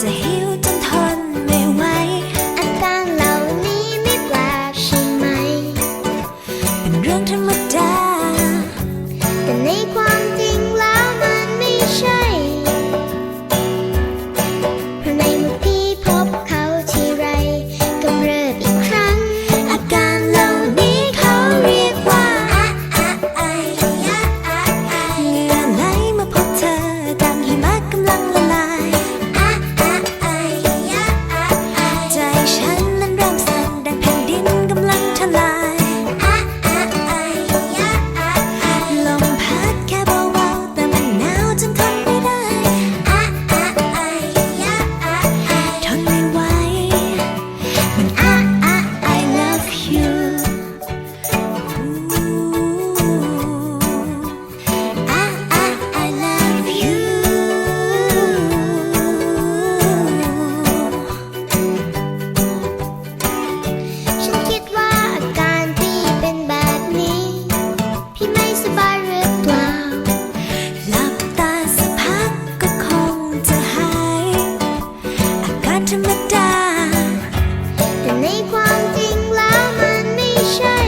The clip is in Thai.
to heal. ธรรมดา แต่ในความจริงแล้วมันไม่ใช่